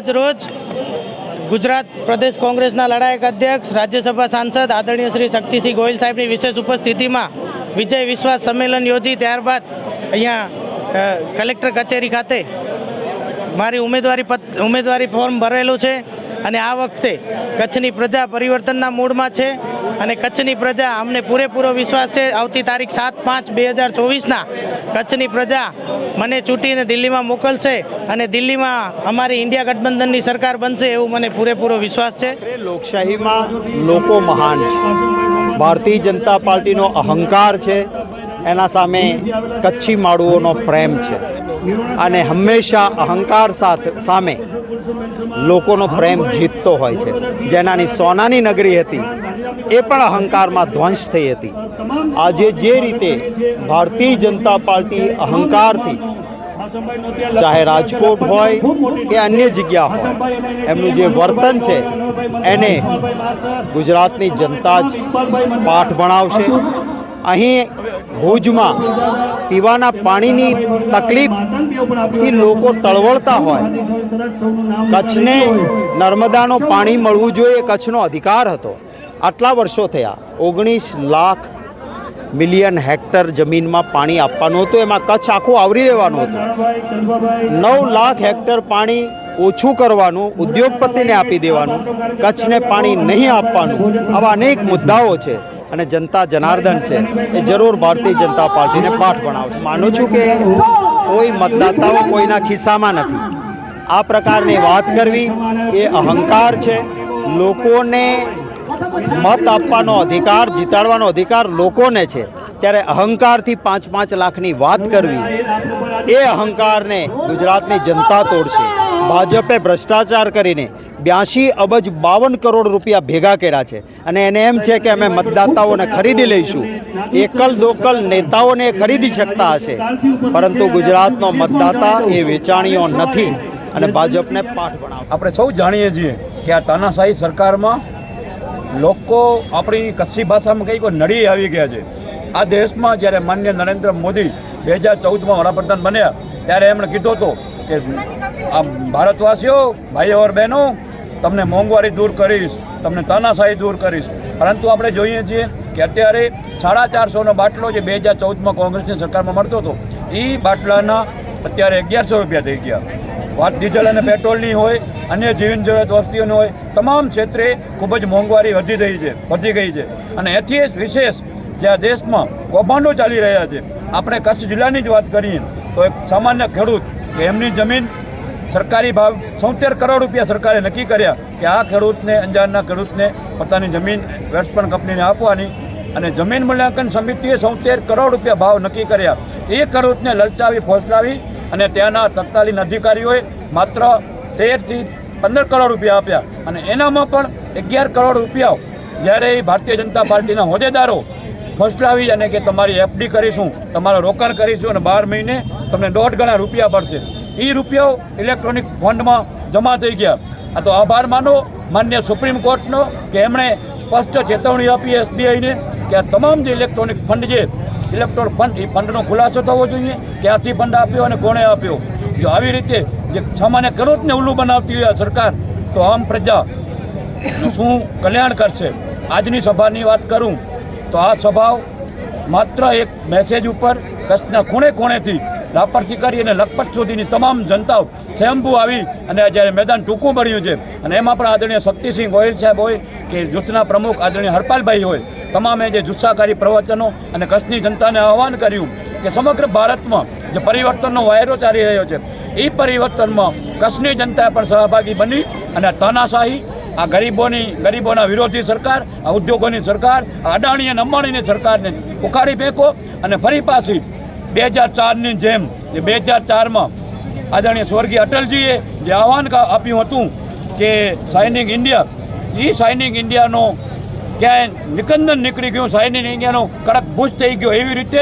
આજ રોજ ગુજરાત પ્રદેશ કોંગ્રેસના લડાયક અધ્યક્ષ, રાજ્યસભા સાંસદ આદરણીય શ્રી શક્તિસિંહ ગોહિલ સાહેબની વિશેષ ઉપસ્થિતિમાં વિજય વિશ્વાસ સંમેલન યોજી ત્યારબાદ અહીંયા કલેક્ટર કચેરી ખાતે મારી ઉમેદવારી પત, ઉમેદવારી ફોર્મ ભરેલું છે અને આ વખતે કચ્છની પ્રજા પરિવર્તનના મૂડમાં છે. અને કચ્છની પ્રજા, અમને પૂરેપૂરો વિશ્વાસ છે. આવતી તારીખ સાત પાંચ બે હજાર ચોવીસના કચ્છની પ્રજા મને ચૂંટીને દિલ્હીમાં મોકલશે અને દિલ્હીમાં અમારી ઇન્ડિયા ગઠબંધનની સરકાર બનશે એવું મને પૂરેપૂરો વિશ્વાસ છે. લોકશાહીમાં લોકો મહાન છે. ભારતીય જનતા પાર્ટીનો અહંકાર છે. એના સામે કચ્છી માળુઓનો પ્રેમ છે. અને હંમેશા અહંકાર સાથે સામે લોકોનો પ્રેમ જીતતો હોય છે. જેનાની સોનાની નગરી હતી એ પણ અહંકારમાં ધ્વંસ થઈ હતી. આજે જે રીતે ભારતીય જનતા પાર્ટી અહંકારથી ચાહે રાજકોટ હોય કે અન્ય જગ્યા હોય, એમનું જે વર્તન છે, એને ગુજરાતની જનતા જ પાઠ ભણાવશે. અહીં ભુજમાં પીવાના પાણીની તકલીફથી લોકો ટળવળતા હોય. કચ્છને નર્મદાનું પાણી મળવું જોઈએ કચ્છનો અધિકાર હતો. આટલા વર્ષો થયા, ઓગણીસ લાખ મિલિયન હેક્ટર જમીનમાં પાણી આપવાનું હતું, એમાં કચ્છ આખું આવરી લેવાનું હતું. નવ લાખ હેક્ટર પાણી ઓછું કરવાનું, ઉદ્યોગપતિને આપી દેવાનું, કચ્છને પાણી નહીં આપવાનું, આવા અનેક મુદ્દાઓ છે અને જનતા જનાર્દન છે, એ જરૂર ભારતીય જનતા પાર્ટીને પાઠ ભણાવશે. માનું છું કે કોઈ મતદાતાઓ કોઈના ખિસ્સામાં નથી. આ પ્રકારની વાત કરવી એ અહંકાર છે. લોકોને મત આપવાનો અધિકાર, જીતાડવાનો અધિકાર લોકોને છે. ત્યારે અહંકારથી પાંચ પાંચ લાખની વાત કરવી, એ અહંકારને ગુજરાતની જનતા તોડશે. ભાજપે ભ્રષ્ટાચાર કરીને બ્યાસી અબજ બાવન કરોડ રૂપિયા ભેગા કર્યા છે. અને એને એમ છે કે અમે મતદાતાઓને ખરીદી લઈશું. એકલ દોકલ નેતાઓને ખરીદી શકતા હશે. પરંતુ ગુજરાતનો મતદાતા એ વેચાણીઓ નથી. અને ભાજપને પાઠ ભણાવ. આપણે સૌ જાણીએ છીએ કે આ તાનાશાહી સરકારમાં લોકો આપણી કચ્છી ભાષામાં કંઈક નડી આવી ગયા છે. આ દેશમાં જ્યારે માન્ય નરેન્દ્ર મોદી બે હજાર ચૌદમાં વડાપ્રધાન બન્યા, ત્યારે એમણે કીધું હતું કે, આ ભારતવાસીઓ, ભાઈઓ ઓર બહેનો, તમને મોંઘવારી દૂર કરીશ, તમને તાનાશાહી દૂર કરીશ. પરંતુ આપણે જોઈએ છીએ કે અત્યારે સાડા ચારસોનો બાટલો જે બે હજાર ચૌદમાં કોંગ્રેસની સરકારમાં મળતો હતો એ બાટલાના અત્યારે અગિયારસો રૂપિયા થઈ ગયા. વાત ડીઝલ અને પેટ્રોલની હોય, અન્ય જીવન જરૂરિયાત વસ્તીઓની હોય, તમામ ક્ષેત્રે ખૂબ જ મોંઘવારી વધી રહી છે, વધી ગઈ છે. અને એથી વિશેષ જે આ દેશમાં કૌભાંડો ચાલી રહ્યા છે, આપણે કચ્છ જિલ્લાની જ વાત કરીએ, તો એક સામાન્ય ખેડૂત કે એમની જમીન સરકારી ભાવ સોતેર કરોડ રૂપિયા સરકારે નક્કી કર્યા કે આ ખેડૂતને, અંજારના ખેડૂતને પોતાની જમીન વેસ્ટર્ન કંપનીને આપવાની અને જમીન મૂલ્યાંકન સમિતિએ સોતેર કરોડ રૂપિયા ભાવ નક્કી કર્યા. એ ખેડૂતને લલચાવી, ફોસલાવી અને ત્યાંના તત્કાલીન અધિકારીઓએ માત્ર તેરથી પંદર કરોડ રૂપિયા આપ્યા. અને એનામાં પણ અગિયાર કરોડ રૂપિયા જ્યારે એ ભારતીય જનતા પાર્ટીના હોદ્દેદારો ફસલાવી અને કે તમારી એફડી કરીશું, તમારું રોકાણ કરીશું અને બાર મહિને તમને દોઢ ગણા રૂપિયા પડશે. એ રૂપિયાઓ ઇલેક્ટ્રોનિક ફંડમાં જમા થઈ ગયા. આ તો આભાર માનો. માન્ય સુપ્રીમ કોર્ટનો કે એમણે સ્પષ્ટ ચેતવણી આપી એસબીઆઈને કે આ તમામ જે ઇલેક્ટ્રોનિક ફંડ જે ઇલેક્ટ્રોનિક ફંડ એ ફંડનો ખુલાસો થવો જોઈએ, ક્યાંથી ફંડ આપ્યો અને કોણે આપ્યો? જો આવી રીતે જે સામાન્ય કરોડને ઉલ્લું બનાવતી હોય આ સરકાર, તો આમ પ્રજા શું કલ્યાણ કરશે? આજની સભાની વાત કરું તો આ સ્વભાવ માત્ર એક મેસેજ ઉપર કચ્છના ખૂણે ખૂણેથી રાપરથી કરી અને લખપત સુધીની તમામ જનતાઓ સ્વયંભૂ આવી અને જ્યારે મેદાન ટૂંકું પડ્યું છે, અને એમાં પણ આદરણીય શક્તિસિંહ ગોહિલ સાહેબ હોય કે જૂથના પ્રમુખ આદરણીય હરપાલભાઈ હોય, તમામે જે જુસ્સાકારી પ્રવચનો અને કચ્છની જનતાને આહવાન કર્યું કે સમગ્ર ભારતમાં જે પરિવર્તનનો વાયરો ચાલી રહ્યો છે, એ પરિવર્તનમાં કચ્છની જનતાએ પણ સહભાગી બની અને તાનાશાહી, આ ગરીબોની, ગરીબોના વિરોધી સરકાર, આ ઉદ્યોગોની સરકાર, આ અડાણી અને અંબાણીની સરકારને ઉખાડી ફેંકો અને ફરી પાછી બે હજાર ચારની જેમ, જે બે હજાર ચારમાં આદરણીય સ્વર્ગીય અટલજીએ જે આહવાન આપ્યું હતું કે શાઇનિંગ ઇન્ડિયા એ શાઇનિંગ ઇન્ડિયાનો ક્યાંય નિકંદન નીકળી ગયું શાઇનિંગ ઇન્ડિયાનો કડક ભૂજ થઈ ગયો એવી રીતે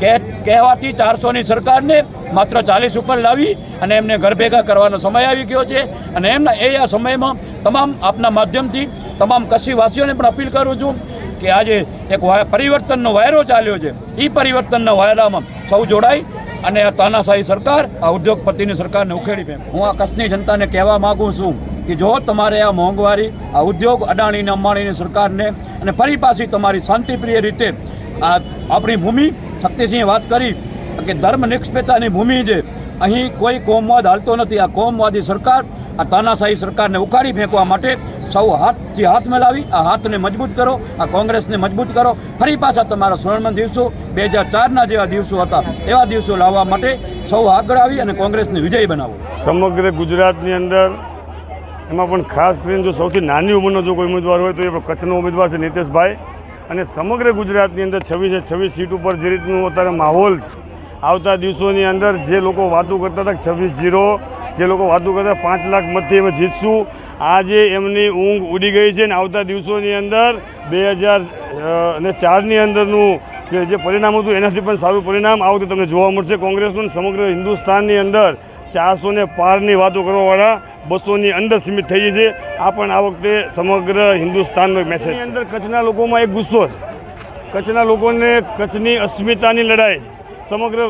જ કહેવાતી ચારસોની સરકારને માત્ર ચાલીસ ઉપર લાવી અને એમને ઘર ભેગા કરવાનો સમય આવી ગયો છે. અને એમના, એ આ સમયમાં તમામ આપના માધ્યમથી તમામ કચ્છીવાસીઓને પણ અપીલ કરું છું કે આજે એક પરિવર્તનનો વાયરો ચાલ્યો છે. એ પરિવર્તનના વાયરામાં સૌ જોડાઈ અને આ તાનાશાહી સરકાર, આ ઉદ્યોગપતિની સરકારને ઉખેડી પે હું આ કચ્છની જનતાને કહેવા માગું છું કે જો તમારે આ મોંઘવારી, આ ઉદ્યોગ અડાણીને અંબાણીની સરકારને અને ફરી પાછી તમારી શાંતિપ્રિય રીતે આ આપણી ભૂમિ, શક્તિસિંહે વાત કરી કે ધર્મ નિષ્પેતાની ભૂમિ છે. અહીં કોઈ કોમવાદ હાલતો નથી. આ કોમવાદી સરકાર આ તાનાશાહી સરકારને ઉખાડી ફેંકવા માટે સૌ હાથથી હાથ મેલાવી, આ હાથને મજબૂત કરો, આ કોંગ્રેસને મજબૂત કરો. ફરી પાછા તમારા સ્વર્ણ દિવસો, બે હજાર ચારના જેવા દિવસો હતા. એવા દિવસો લાવવા માટે સૌ આગળ આવી અને કોંગ્રેસને વિજય બનાવો. સમગ્ર ગુજરાતની અંદર એમાં પણ ખાસ કરીને જો સૌથી નાની ઉંમરનો જો કોઈ ઉમેદવાર હોય તો એ કચ્છનો ઉમેદવાર છે નીતેશભાઈ. અને સમગ્ર ગુજરાતની અંદર છવ્વીસે છવ્વીસ સીટ ઉપર જે રીતનું અત્યારે માહોલ આવતા દિવસોની અંદર જે લોકો વાતો કરતા હતા છવ્વીસ જીરો, જે લોકો વાતો કરતા પાંચ લાખ મતથી અમે જીતશું. આજે એમની ઊંઘ ઉડી ગઈ છે અને આવતા દિવસોની અંદર બે હજાર અને ચારની અંદરનું જે પરિણામ હતું એનાથી પણ સારું પરિણામ આ વખતે તમને જોવા મળશે. કોંગ્રેસનું સમગ્ર હિન્દુસ્તાનની અંદર ચારસો ને પારની વાતો કરવાવાળા બસોની અંદર સીમિત થઈ છે. આ પણ આ વખતે સમગ્ર હિન્દુસ્તાનનો એક મેસેજ અંદર કચ્છના લોકોમાં એક ગુસ્સો કચ્છના લોકોને કચ્છની અસ્મિતાની લડાઈ. સમગ્ર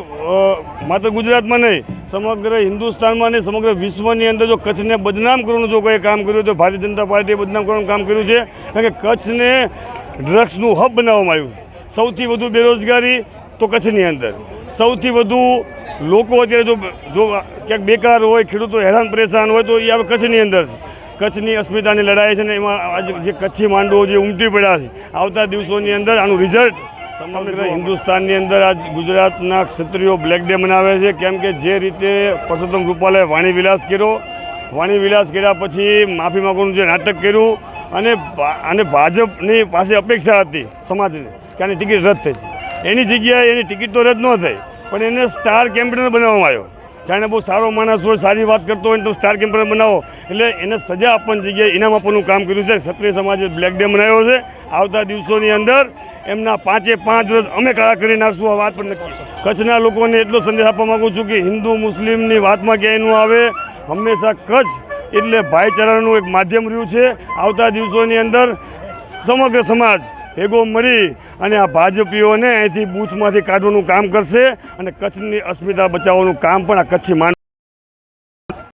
માત્ર ગુજરાતમાં નહીં, સમગ્ર હિન્દુસ્તાનમાં નહીં, સમગ્ર વિશ્વની અંદર જો કચ્છને બદનામ કરવાનું જો કોઈ કામ કર્યું તો ભારતીય જનતા પાર્ટીએ બદનામ કરવાનું કામ કર્યું છે. કારણ કે કચ્છને ડ્રગ્સનું હબ બનાવવામાં આવ્યું. સૌથી વધુ બેરોજગારી તો કચ્છની અંદર. સૌથી વધુ લોકો અત્યારે જો જો ક્યાંક બેકાર હોય, ખેડૂતો હેરાન પરેશાન હોય તો એ આપણે કચ્છની અંદર કચ્છની અસ્મિતાની લડાઈ છે ને એમાં આજે જે કચ્છી માંડવો જે ઉમટી પડ્યા છે, આવતા દિવસોની અંદર આનું રિઝલ્ટ સમગ્ર હિન્દુસ્તાનની અંદર આજ ગુજરાતના ક્ષત્રિયો બ્લેક ડે મનાવે છે? કેમ કે જે રીતે પરસોત્તમ રૂપાલે વાણી વિલાસ કર્યો વાણી વિલાસ કર્યા પછી માફી માગવાનું જે નાટક કર્યું અને અને ભાજપની પાસે અપેક્ષા હતી સમાજની કે આની ટિકિટ રદ થઈ એની જગ્યાએ એની ટિકિટ તો રદ ન થઈ પણ એને સ્ટાર કેમ્પેનર બનાવવામાં આવ્યો. જાણે બહુ સારો માણસ હોય, સારી વાત કરતો હોય તો સ્ટાર કેમ્પર બનાવો. એટલે એને સજા આપવાની જગ્યાએ ઇનામ આપવાનું કામ કર્યું છે. ક્ષત્રિય સમાજે બ્લેક ડે મનાવ્યો છે. આવતા દિવસોની અંદર એમના પાંચે પાંચ વર્ષ અમે કાળા કરી નાખશું, આ વાત પણ નક્કી કચ્છના લોકોને એટલો સંદેશ આપવા માગું છું કે હિન્દુ, મુસ્લિમની વાતમાં ક્યાંય ન આવે. હંમેશા કચ્છ એટલે ભાઈચારાનું એક માધ્યમ રહ્યું છે. આવતા દિવસોની અંદર સમગ્ર સમાજ ભેગો મળી અને આ ભાજપીઓને અહીંથી બૂથમાંથી કાઢવાનું કામ કરશે અને કચ્છની અસ્મિતા બચાવવાનું કામ પણ આ કચ્છી માંડ